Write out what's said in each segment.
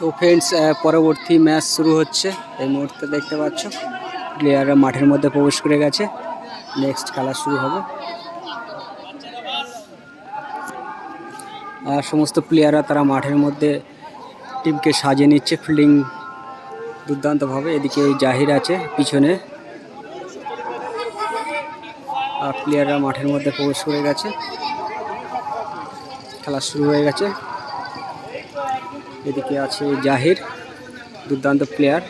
তো ফ্রেন্ডস পরবর্তী ম্যাচ শুরু হচ্ছে। এই মুহূর্তে দেখতে পাচ্ছ প্লেয়াররা মাঠের মধ্যে প্রবেশ করে গেছে। নেক্সট খেলা শুরু হবে। আর সমস্ত প্লেয়াররা তারা মাঠের মধ্যে টিমকে সাজিয়ে নিচ্ছে ফিল্ডিং দুর্দান্তভাবে। এদিকে জাহির আছে পিছনে। আর প্লেয়াররা মাঠের মধ্যে প্রবেশ করে গেছে। খেলা শুরু হয়ে গেছে। এদিকে আছে জাহির, দুর্দান্ত প্লেয়ার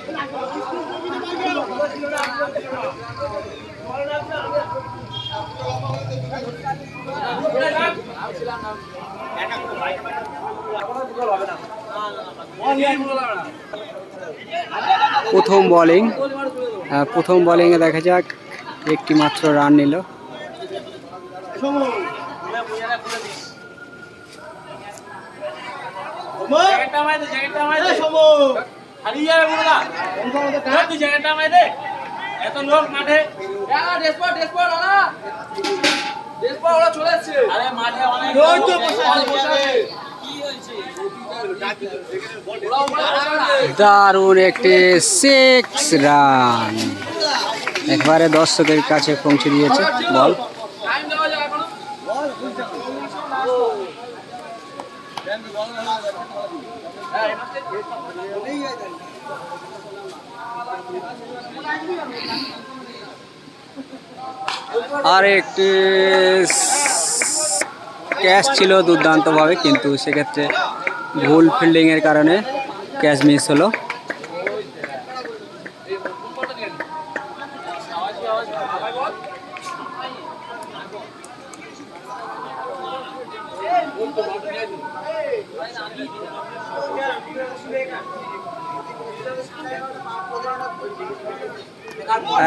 প্রথম বোলিং প্রথম বোলিংয়ে দেখা যাক একটি মাত্র রান নিল। জ্যাকেটটা আমায় দে জ্যাকেটটা আমায় দে। হারিয়ে যাবে বললা ধর তুই জ্যাকেটটা আমায় দে। এত লোক মাঠে। ডেসপট ডেসপট ওরা। ডেসপট ওরা চলে আসছে আরে মাঠে অনেক লোক তো বসে আছে। কি হয়েছে? দারুণ একটি সিক্স রান একবারে দর্শকের কাছে পৌঁছে দিয়েছে। বল টাইম দেওয়া যায় এখনও আর একটি ক্যাচ ছিল দুর্দান্তভাবে কিন্তু সেক্ষেত্রে ভুল ফিল্ডিংয়ের কারণে ক্যাচ মিস হলো।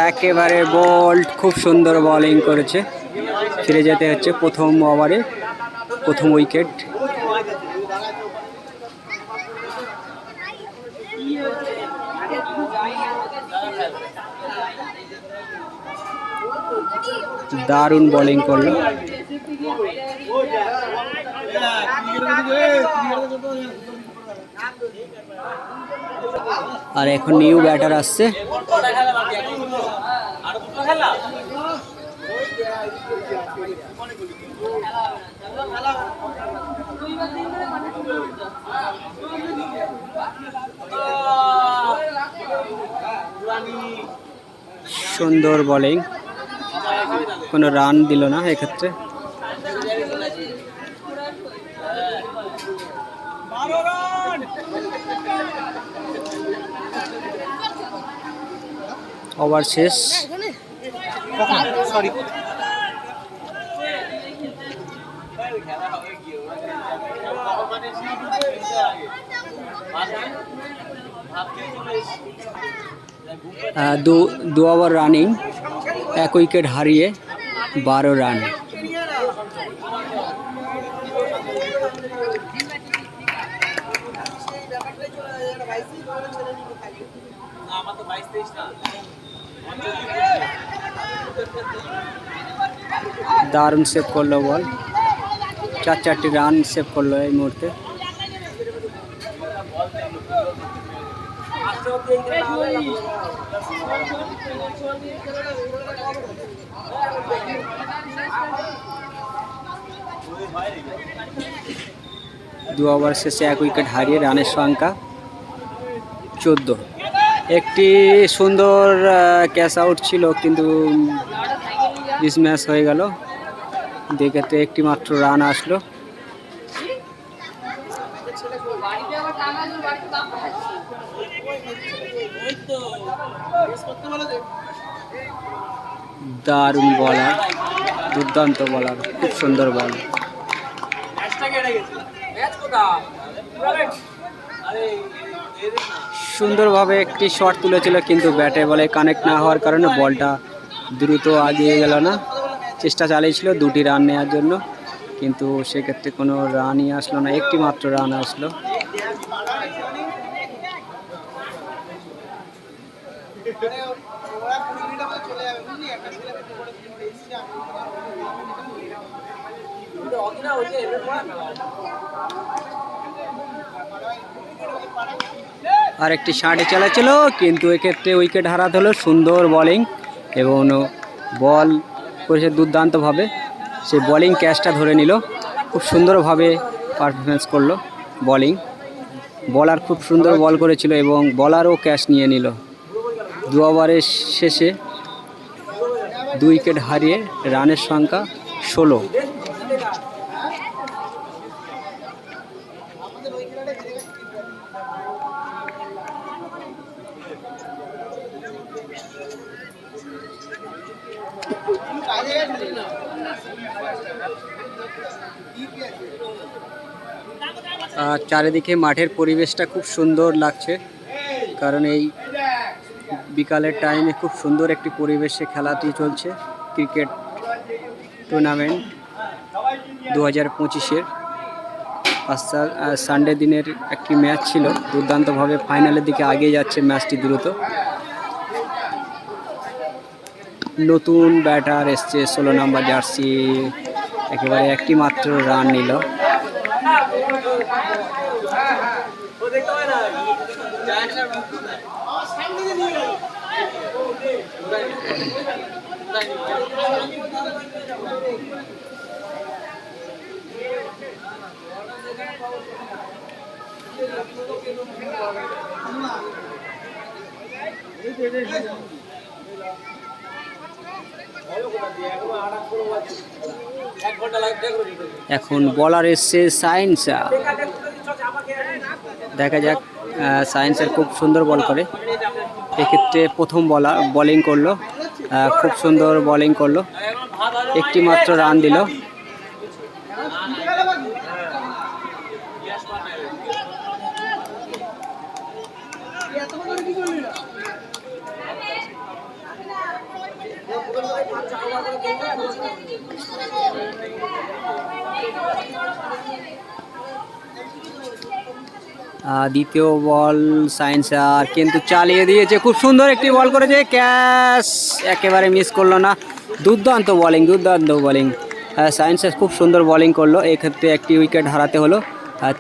একেবারে বল খুব সুন্দর বোলিং করেছে। ফিরে যেতে হচ্ছে প্রথম ওভারে প্রথম উইকেট দারুণ বোলিং করল। আর এখন নিউ ব্যাটার আসছে। সুন্দর বলিং কোনো রান দিল না এক্ষেত্রে। ওভার শেষ। দু দু ওভার রানিং এক উইকেট হারিয়ে বারো রান আমার তো বাইশ তেইশ না দারুণ সেভ করল বল চার চারটি রান সেভ করল এই মুহূর্তে। দু ওভার শেষে এক উইকেট হারিয়ে রানের সংখ্যা চোদ্দ। একটি সুন্দর ক্যাচ আউট ছিল, কিন্তু মিস হয়ে গেল। দেখেতে একটি মাত্র রান আসলো। দারুণ বলার দুর্দান্ত বলার খুব সুন্দর বল আরে। সুন্দরভাবে একটি শট তুলেছিল কিন্তু ব্যাটে বলে কানেক্ট না হওয়ার কারণে বলটা দ্রুত আগিয়ে গেল না। চেষ্টা চালিয়েছিল দুটি রান নেওয়ার জন্য, কিন্তু সেক্ষেত্রে কোনো রানই আসলো না, একটি মাত্র রান আসলো। আর একটি শার্টে চালাচ্ছিল, কিন্তু এক্ষেত্রে উইকেট হারাতে হলো সুন্দর বোলিং এবং বল করেছে দুর্দান্তভাবে। সে বোলিং ক্যাচটা ধরে নিল, খুব সুন্দরভাবে পারফরমেন্স করল বোলিং বলার খুব সুন্দর বল করেছিল এবং বলারও ক্যাচ নিয়ে নিল। দু ওভারের শেষে দুই উইকেট হারিয়ে রানের সংখ্যা ষোলো। আর চারিদিকে মাঠের পরিবেশটা খুব সুন্দর লাগছে, কারণ এই বিকালের টাইমে খুব সুন্দর একটি পরিবেশে খেলাটি চলছে, ক্রিকেট টুর্নামেন্ট দু হাজার পঁচিশের সানডে দিনের একটি ম্যাচ ছিল, দুর্দান্তভাবে ফাইনালের দিকে এগিয়ে যাচ্ছে ম্যাচটি দ্রুত। নতুন ব্যাটার এসছে ষোলো নম্বর জার্সি একেবারে একটি মাত্র রান নিল ও দেখতে পায় না যায় না এক ঘণ্টা লাগে দেখো এখন বলার এসছে সায়েন্সা দেখা যাক সায়েন্সের খুব সুন্দর বল করে। এক্ষেত্রে প্রথম বলা বোলিং করল। খুব সুন্দর বোলিং করল। একটি মাত্র রান দিল। দ্বিতীয় বল সায়েন্স আর কিন্তু চালিয়ে দিয়েছে। খুব সুন্দর একটি বল করেছে। ক্যাশ একেবারে মিস করল না। দুর্দান্ত বোলিং দুর্দান্ত বোলিং সায়েন্স খুব সুন্দর বোলিং করল। এক্ষেত্রে একটি উইকেট হারাতে হলো।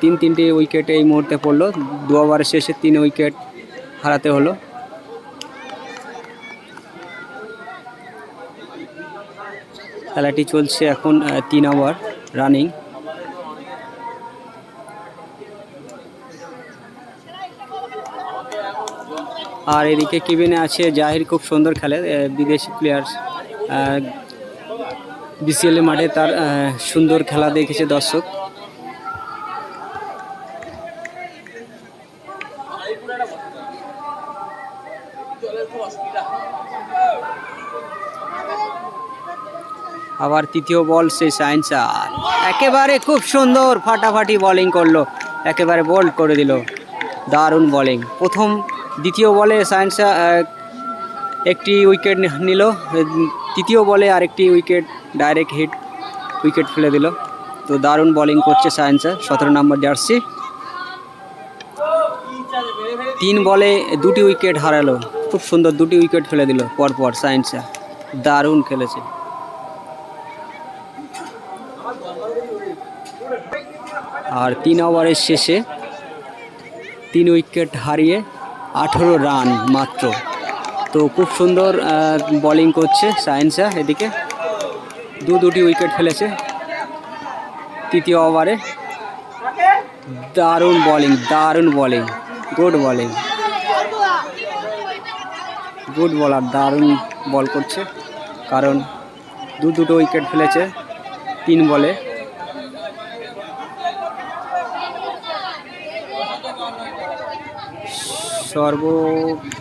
তিন, তিনটি উইকেট এই মুহূর্তে পড়ল। দু ওভারের শেষে তিন উইকেট হারাতে হলো। খেলাটি চলছে এখন তিন আওয়ার রানিং। আর এদিকে কেবিনে আছে জাহির, খুব সুন্দর খেলে বিদেশি প্লেয়ার বিসিএল মাঠে তার সুন্দর খেলা দেখেছে দর্শক। আবার তৃতীয় বল সেই সায়েন্স একেবারে খুব সুন্দর ফাটাফাটি বোলিং করল, একেবারে বোল্ড করে দিল। দারুণ বোলিং প্রথম দ্বিতীয় বলে সায়েন্স একটি উইকেট নিল। তৃতীয় বলে আরেকটি উইকেট ডাইরেক্ট হিট উইকেট ফেলে দিল। তো দারুণ বোলিং করছে সায়েন্স, সতেরো নম্বর জার্সি তিন বলে দুটি উইকেট হারালো। খুব সুন্দর দুটি উইকেট ফেলে দিল পরপর সায়েন্স। দারুণ খেলেছে। আর তিন ওভারের শেষে তিন উইকেট হারিয়ে আঠেরো রান মাত্র। তো খুব সুন্দর বোলিং করছে সায়েন্সা এদিকে। দু দুটি উইকেট ফেলেছে তৃতীয় ওভারে। দারুণ বোলিং দারুণ বোলিং গুড বলিং গুড বলার দারুণ বল করছে। কারণ দু দুটো উইকেট ফেলেছে তিন বলে। সর্বশেষ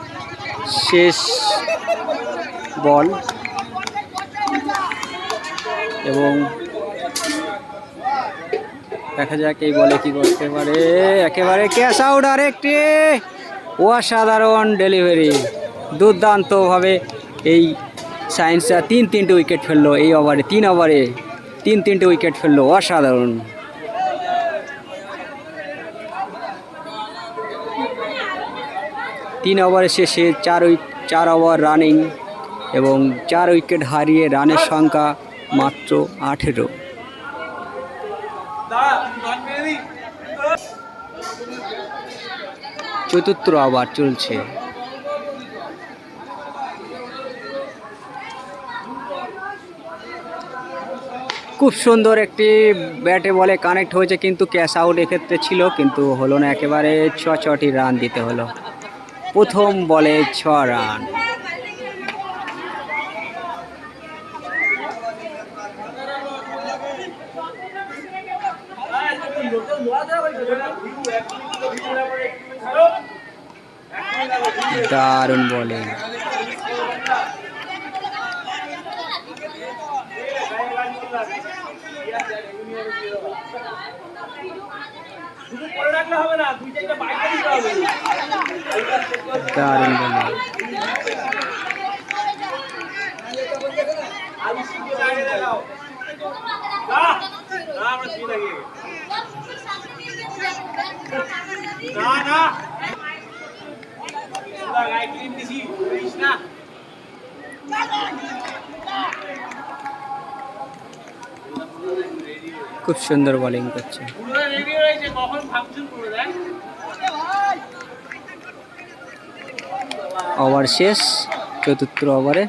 বল এবং দেখা যাক এই বলে কি করতে পারে। একেবারে ক্যাশ আউট আরেকটি অসাধারণ ডেলিভারি। দুর্দান্তভাবে এই সায়েন্সরা তিন তিনটে উইকেট ফেলল এই ওভারে, তিন ওভারে তিন তিনটে উইকেট ফেলল, অসাধারণ। তিন ওভারের শেষে চার উইক চার ওভার রানিং এবং চার উইকেট হারিয়ে রানের সংখ্যা মাত্র আঠেরো। চতুর্থ ওভার চলছে। খুব সুন্দর একটি ব্যাটে বলে কানেক্ট হয়েছে, কিন্তু ক্যাশ আউট এক্ষেত্রে ছিল, কিন্তু হলো না, একেবারে ছ ছটি রান দিতে হলো। প্রথম বলে ছ রান দারুণ বলে। হবে না দুই চারটা দিতে হবে। দারুণ বলিং না না খুব সুন্দর বোলিং করছে পুরো রেডি হয়েছে কখন ফাংশন করে দেখ ওভার শেষ চতুর্থ ওভারে